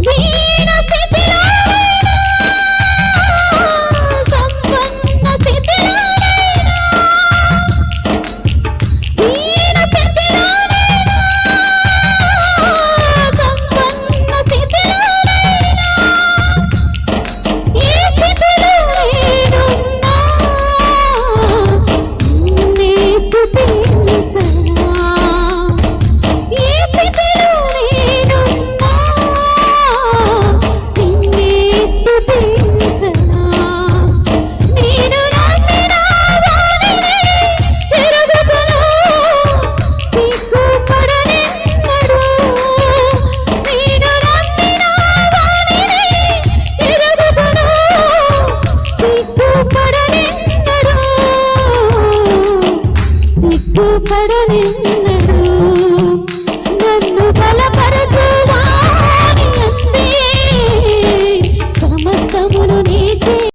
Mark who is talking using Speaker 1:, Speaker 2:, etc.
Speaker 1: Yeah. పడనిన్నడు.